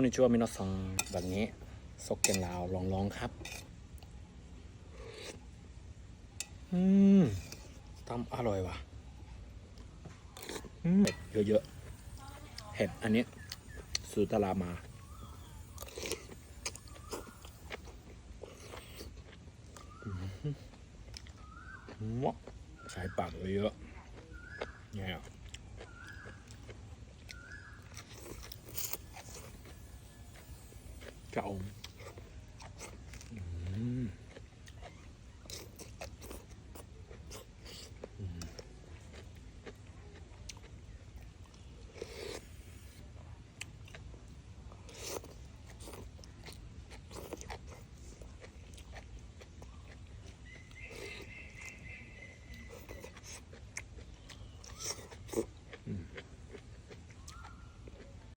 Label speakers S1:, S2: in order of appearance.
S1: คนนี้ชื่วมินาซังแบบนี้ซกเกนลาวลองลองครับ อืมตำอร่อยว่ะอืมเห็ดเยอะๆ เห็ดอันนี้สูตรามา มะใช้ปากเยอะๆเนี่ย เจ้า